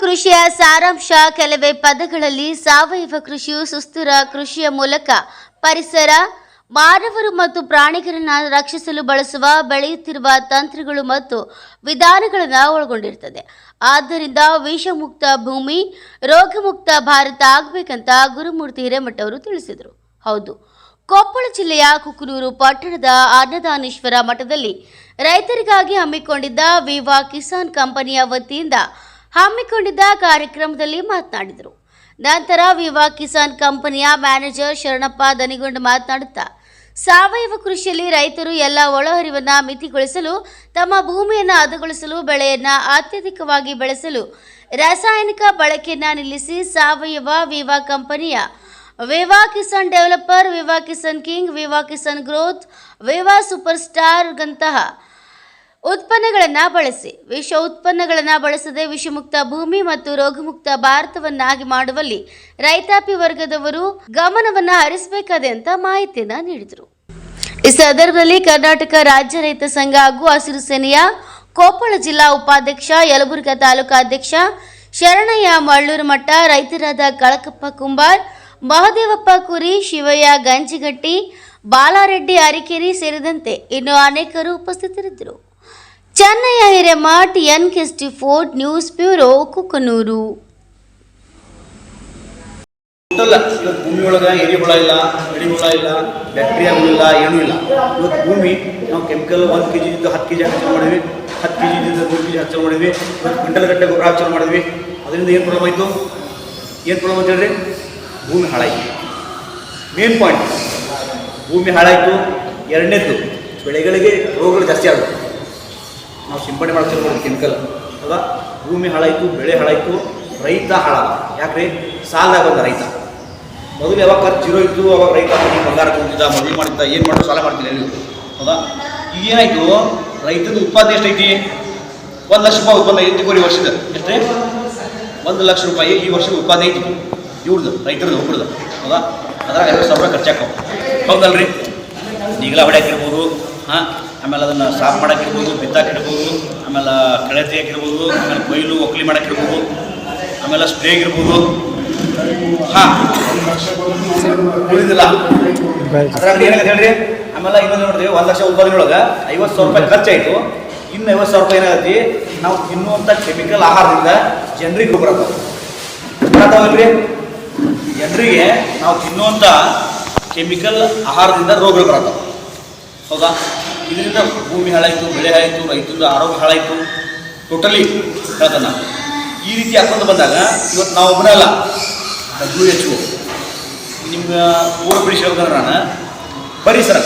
ಕೃಷಿಯ ಸಾರಾಂಶ, ಕೆಲವೇ ಪದಗಳಲ್ಲಿ ಸಾವಯವ ಕೃಷಿಯು ಸುಸ್ಥಿರ ಕೃಷಿಯ ಮೂಲಕ ಪರಿಸರ, ಮಾನವರು ಮತ್ತು ಪ್ರಾಣಿಗಳನ್ನು ರಕ್ಷಿಸಲು ಬಳಸುವ, ಬೆಳೆಯುತ್ತಿರುವ ತಂತ್ರಗಳು ಮತ್ತು ವಿಧಾನಗಳನ್ನು ಒಳಗೊಂಡಿರುತ್ತದೆ ಆದ್ದರಿಂದ ವಿಷಮುಕ್ತ ಭೂಮಿ, ರೋಗಮುಕ್ತ ಭಾರತ ಆಗಬೇಕಂತ ಗುರುಮೂರ್ತಿ ಹಿರೇಮಠ ಅವರು ತಿಳಿಸಿದರು. ಹೌದು. ಕೊಪ್ಪಳ ಜಿಲ್ಲೆಯ ಕುಕನೂರು ಪಟ್ಟಣದ ಅನ್ನದಾನೇಶ್ವರ ಮಠದಲ್ಲಿ ರೈತರಿಗಾಗಿ ಹಮ್ಮಿಕೊಂಡಿದ್ದ ವಿವಾ ಕಿಸಾನ್ ಕಂಪನಿಯ ವತಿಯಿಂದ ಹಮ್ಮಿಕೊಂಡಿದ್ದ ಕಾರ್ಯಕ್ರಮದಲ್ಲಿ ಮಾತನಾಡಿದರು. ನಂತರ ವಿವಾ ಕಿಸಾನ್ ಕಂಪನಿಯ ಮ್ಯಾನೇಜರ್ ಶರಣಪ್ಪ ದನಿಗೊಂಡು ಮಾತನಾಡುತ್ತಾ, ಸಾವಯವ ಕೃಷಿಯಲ್ಲಿ ರೈತರು ಎಲ್ಲ ಒಳಹರಿವನ್ನು ಮಿತಿಗೊಳಿಸಲು, ತಮ್ಮ ಭೂಮಿಯನ್ನು ಹದಗೊಳಿಸಲು ಬೆಳೆಯನ್ನು ಅತ್ಯಧಿಕವಾಗಿ ಬೆಳೆಸಲು ರಾಸಾಯನಿಕ ಬಳಕೆಯನ್ನು ನಿಲ್ಲಿಸಿ ಸಾವಯವ ವಿವಾ ಕಂಪನಿಯ Viva Kisan developer, Viva Kisan king, Viva Kisan growth, Viva super ಸ್ಟಾರ್ಗಂತಹ ಉತ್ಪನ್ನಗಳನ್ನು ಬಳಸಿ. ವಿಷ ಉತ್ಪನ್ನಗಳನ್ನು ಬಳಸದೆ ವಿಷಮುಕ್ತ ಭೂಮಿ ಮತ್ತು ರೋಗಮುಕ್ತ ಭಾರತವನ್ನಾಗಿ ಮಾಡುವಲ್ಲಿ ರೈತಾಪಿ ವರ್ಗದವರು ಗಮನವನ್ನು ಹರಿಸಬೇಕಾದೆ ಅಂತ ಮಾಹಿತಿಯನ್ನ ನೀಡಿದರು. ಈ ಸಂದರ್ಭದಲ್ಲಿ ಕರ್ನಾಟಕ ರಾಜ್ಯ ರೈತ ಸಂಘ ಹಾಗೂ ಹಸಿರು ಸೇನೆಯ ಕೊಪ್ಪಳ ಜಿಲ್ಲಾ ಉಪಾಧ್ಯಕ್ಷ, ಯಲಬುರ್ಗಾ ತಾಲೂಕಾ ಅಧ್ಯಕ್ಷ ಶರಣಯ್ಯ ಮಳ್ಳೂರು ಮಠ, ರೈತರಾದ ಕಳಕಪ್ಪ ಕುಂಬಾರ್, ಮಹದೇವಪ್ಪ ಕುರಿ, ಶಿವಯ್ಯ ಗಂಜಿಗಟ್ಟಿ, ಬಾಲಾರೆಡ್ಡಿ ಅರಿಕೆರಿ ಸೇರಿದಂತೆ ಇನ್ನು ಅನೇಕರು ಉಪಸ್ಥಿತರಿದ್ದರು. Chennayya Hiremath N ಕೆಸ್ಟಿ fort news bureau Kukanur. Total ಇವತ್ತು ಭೂಮಿ ಒಳಗೆ ಎರಿಹುಳ ಇಲ್ಲ ಬ್ಯಾಕ್ಟೀರಿಯಾ ಇಲ್ಲ ಬ್ಯಾಕ್ಟೀರಿಯಾಗಳು ಇಲ್ಲ, ಏನೂ ಇಲ್ಲ. ಇವತ್ತು ಭೂಮಿ, ನಾವು ಕೆಮಿಕಲ್ ಒಂದು ಕೆ ಜಿದ್ದು ಹತ್ತು ಕೆ ಜಿ ಹಚ್ಚಲು ಮಾಡಿದ್ವಿ. ಹತ್ತು ಕೆ ಜಿದ್ದು ಮೂರು ಕೆ ಜಿ ಹಚ್ಚಲು ಮಾಡಿದ್ವಿ. ಇವತ್ತು ಕ್ವಿಂಟಲ್ ಗಟ್ಟಲೆ ಗೊಬ್ಬರ ಹಚ್ಚಲು ಮಾಡಿದ್ವಿ. ಅದರಿಂದ ಏನು ಪ್ರಾಬ್ಲಮ್ ಆಯಿತು? ಏನು ಪ್ರಾಬ್ಲಮ್ ಅಂತ ಭೂಮಿ ಹಾಳಾಯಿತು. ಮೇನ್ ಪಾಯಿಂಟ್ ಭೂಮಿ ಹಾಳಾಯಿತು. ಎರಡನೇದ್ದು, ಬೆಳೆಗಳಿಗೆ ರೋಗಗಳು ಜಾಸ್ತಿ ಆಗುತ್ತೆ. ನಾವು ಸಿಂಪಡಣೆ ಮಾಡ್ತಿರ್ಬೋದು ಕೆಮಿಕಲ್. ಅಲ್ವಾ? ಭೂಮಿ ಹಾಳಾಯಿತು, ಬೆಳೆ ಹಾಳಾಯಿತು, ರೈತ ಹಾಳಾದ. ಯಾಕ್ರಿ? ಸಾಲದಾಗ ಬಂದ ರೈತ. ಮೊದಲು ಯಾವಾಗ ಖರ್ಚು ಜೀರೋ ಇತ್ತು, ಅವಾಗ ರೈತ ಬಂಗಾರ ತುಂಬಿದ್ದ ಮದುವೆ ಮಾಡಿದ್ದ, ಏನು ಮಾಡೋ ಸಾಲ ಮಾಡ್ತಿಲ್ಲ ಹೇಳಿ ಹೌದಾ ಈಗ ಏನಾಯಿತು? ರೈತದ ಉತ್ಪಾದನೆ ಎಷ್ಟೈತಿ? ಒಂದು ಲಕ್ಷ ರೂಪಾಯಿ ಉತ್ಪನ್ನ ಐತಿ ಕೋರಿ ವರ್ಷದ. ಎಷ್ಟೇ ಒಂದು ಲಕ್ಷ ರೂಪಾಯಿ ಈ ವರ್ಷದ ಉತ್ಪಾದನೆ ಐತಿ. ಇವ್ರದ್ದು ರೈತರದ್ದು ಒಬ್ಬರದ್ದು ಹೌದಾ ಅದ್ರಾಗ ಎರಡು ಸಾವಿರ ಖರ್ಚಾಕವು ಹೌದಲ್ರಿ? ಈಗಲ ಹೊಡ್ಯಾಕಿರ್ಬೋದು ಹಾಂ? ಆಮೇಲೆ ಅದನ್ನು ಸಾಫ್ ಮಾಡೋಕ್ಕಿರ್ಬೋದು ಬಿತ್ತಾಕಿರ್ಬೋದು, ಆಮೇಲೆ ಕಳೆ ತೆಗಿಯಾಕಿರ್ಬೋದು, ಆಮೇಲೆ ಕೊಯ್ಲು, ಒಕ್ಲಿ ಮಾಡೋಕ್ಕಿರ್ಬೋದು ಆಮೇಲೆ ಸ್ಪ್ರೇಗಿರ್ಬೋದು ಹಾಂ. ಉಳಿದಿಲ್ಲ. ಅದ್ರಾಗ ಏನಾಗತ್ತೆ ಹೇಳ್ರಿ? ಆಮೇಲೆ ಇನ್ನೊಂದು ನೋಡಿದ್ವಿ ಒಂದು ಲಕ್ಷ ಉತ್ಪಾದನೆ ಒಳಗೆ ಐವತ್ತು ಸಾವಿರ ರೂಪಾಯಿ ಖರ್ಚಾಯಿತು. ಇನ್ನು ಐವತ್ತು ಸಾವಿರ ರೂಪಾಯಿ ಏನಾಗತ್ತೆ? ನಾವು ತಿನ್ನುವಂಥ ಕೆಮಿಕಲ್ ಆಹಾರದಿಂದ ಜನರಿಗೆ ಗೊಬ್ಬರ ಬರ್ತಾವಲ್ರಿ ಜನರಿಗೆ ನಾವು ತಿನ್ನುವಂಥ ಕೆಮಿಕಲ್ ಆಹಾರದಿಂದ ರೋಗಗಳು ಬರತ್ತವೆ. ಹೌದಾ? ಇದರಿಂದ ಭೂಮಿ ಹಾಳಾಯಿತು, ಬೆಳೆ ಆಯಿತು ರೈತರಿಂದ ಆರೋಗ್ಯ ಹಾಳಾಯಿತು. ಟೋಟಲಿ ಹೇಳ್ತಾನ ಈ ರೀತಿ ಹಾಕೊಂಡು ಬಂದಾಗ ಇವತ್ತು ನಾವು ಒಬ್ಬನೇ ಅಲ್ಲ ಡಬ್ಲ್ಯೂ ಎಚ್ ಓ ನಿಮ್ಮ ಊರ ಬಿಡಿಸಿ ಹೇಳ್ತಾರೆ ನಾನು ಪರಿಸರ